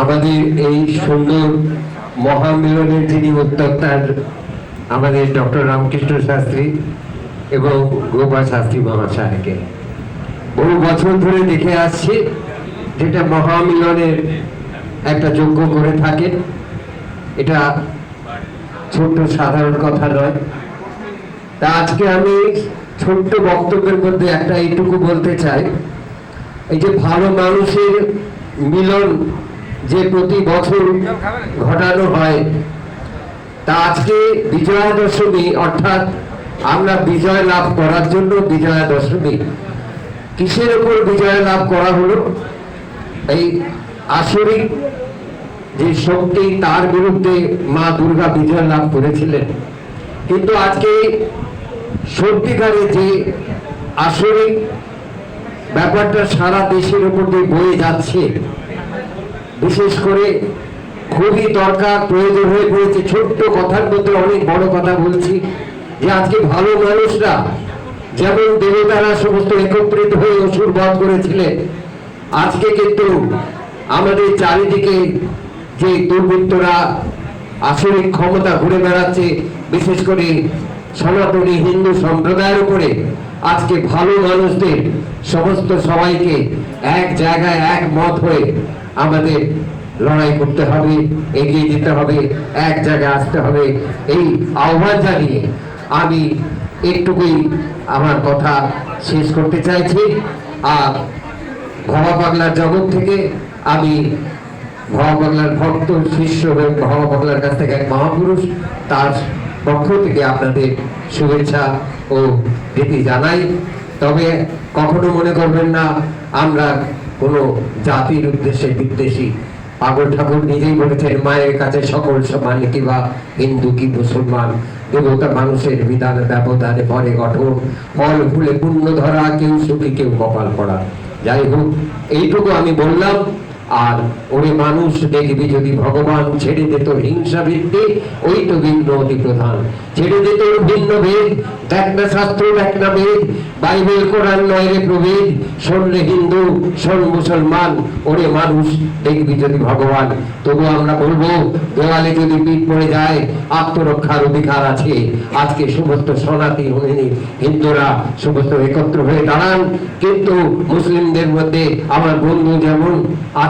আমাদের এই সুন্দর মহামিলনের যিনি উদ্যোক্তার আমাদের ডক্টর রামকৃষ্ণ শাস্ত্রী এবং গোপাল শাস্ত্রী মহাশয়কে বহু বছর ধরে দেখে আসছি যেটা মহামিলনের একটা যোগ্য করে থাকে। এটা ছোট্ট সাধারণ কথা নয়। তা আজকে আমি ছোট্ট বক্তব্যের মধ্যে একটা এইটুকু বলতে চাই। এই যে ভালো মানুষের মিলন যে প্রতি বছর ঘটানো হয়, তা আজকে বিজয়া দশমী অর্থাৎ আমরা বিজয় লাভ করার জন্য বিজয়া দশমী কিসের উপর বিজয় লাভ করা হলো? এই আসরিক যে শক্তি, তার বিরুদ্ধে মা দুর্গা বিজয় লাভ করেছিলেন। কিন্তু আজকে সত্যিকারে যে আসরিক ব্যাপারটা সারা দেশের উপর দিয়ে বয়ে যাচ্ছে বিশেষ করে খুবই দরকার, প্রয়োজন হয়ে পড়েছে। ছোট্ট কথার মধ্যে অনেক বড় কথা বলছি যে আজকে ভালো মানুষরা যেমন দেবতারা সমস্ত একত্রিত হয়ে অসুর বধ করেছিলেন, আজকে কিন্তু আমাদের চারিদিকে যে দুর্বৃত্তরা আসরিক ক্ষমতা ঘুরে বেড়াচ্ছে, বিশেষ করে সনাতনী হিন্দু সম্প্রদায়ের উপরে, আজকে ভালো মানুষদের সমস্ত সবাইকে এক জায়গায় এক মত হয়ে আমাদের লড়াই করতে হবে, এগিয়ে যেতে হবে, এক জায়গায় আসতে হবে। এই আহ্বান জানিয়ে আমি একটুকুই আমার কথা শেষ করতে চাইছি। আর ভবা পাগলার জগৎ থেকে আমি ভবা পাগলার ভক্ত, শিষ্য এবং ভবা পাগলার কাছ থেকে এক মহাপুরুষ, তার পক্ষ থেকে আপনাদের শুভেচ্ছা ও প্রীতি জানাই। তবে কখনো মনে করবেন না, আমরা কোনো জাতির উদ্দেশ্যে বিদ্বেষী। পাগল ঠাকুর নিজেই বলেছেন, মায়ের কাছে সকল সমান কিবা হিন্দু কি মুসলমান? দেবতা মানুষের বিধান, ব্যবধানে, পরে গঠন। ফল, ফুলে পুণ্য ধরা, কেউ সুখী, কেউ কপাল করা যাই হোক, এইটুকু আমি বললাম। আর ওরে মানুষ দেখবি যদি ভগবান ছেড়ে দিত হিংসা ভিত্তি ওই তো ভিন্ন অতি প্রধান ছেড়ে দিত ভিন্ন ভেদ, দেখ না শাস্ত্র, দেখ না বেদ, বাইবেল, কোরআন নয় প্রভেদ শোনলে হিন্দু, শোন মুসলমান, ওরে মানুষ দেখবি যদি ভগবান। তবু আমরা বলব, দেওয়ালে যদি পিঠ পড়ে যায়, আত্মরক্ষার অধিকার আছে। আজকে সমস্ত সনাতী হলেনি হিন্দুরা সমস্ত একত্র হয়ে দাঁড়ান। কিন্তু মুসলিমদের মধ্যে আমার বন্ধু যেমন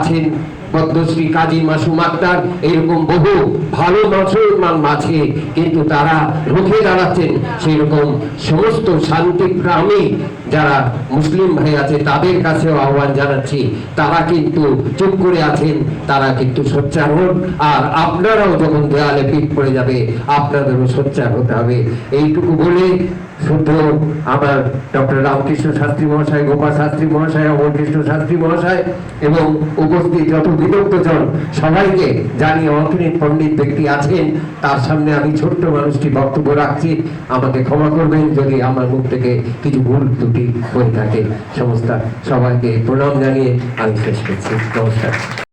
আছেন পদ্মশ্রী কাজী মাসুম আক্তার এরকম বহু ভালো মুসলমান আছে, কিন্তু তারা রুখে দাঁড়াচ্ছেন। সেই রকম সমস্ত শান্তিপ্রামী যারা মুসলিম ভাই আছে, তাদের কাছেও আহ্বান জানাচ্ছি। তারা কিন্তু চুপ করে আছেন, তারা কিন্তু সোচ্চার হন। আর আপনারাও যখন দেয়ালে পিঠ পড়ে যাবে, আপনাদেরও সোচ্চার হতে হবে। এইটুকু বলে শুদ্ধ আমার ডক্টর রামকৃষ্ণ শাস্ত্রী মহাশয়, গোপাল শাস্ত্রী মহাশয়, অমরকৃষ্ণ শাস্ত্রী মহাশয় এবং উপস্থিত যত বিদগ্ধজন সবাইকে জানিয়ে অর্থনীত পণ্ডিত ব্যক্তি আছেন, তার সামনে আমি ছোট্ট মানুষটি বক্তব্য রাখছি। আমাকে ক্ষমা করবেন যদি আমার মুখ থেকে কিছু ভুল ত্রুটি হয়ে থাকে। সমস্ত সবাইকে প্রণাম জানিয়ে আমি শেষ করছি। নমস্কার।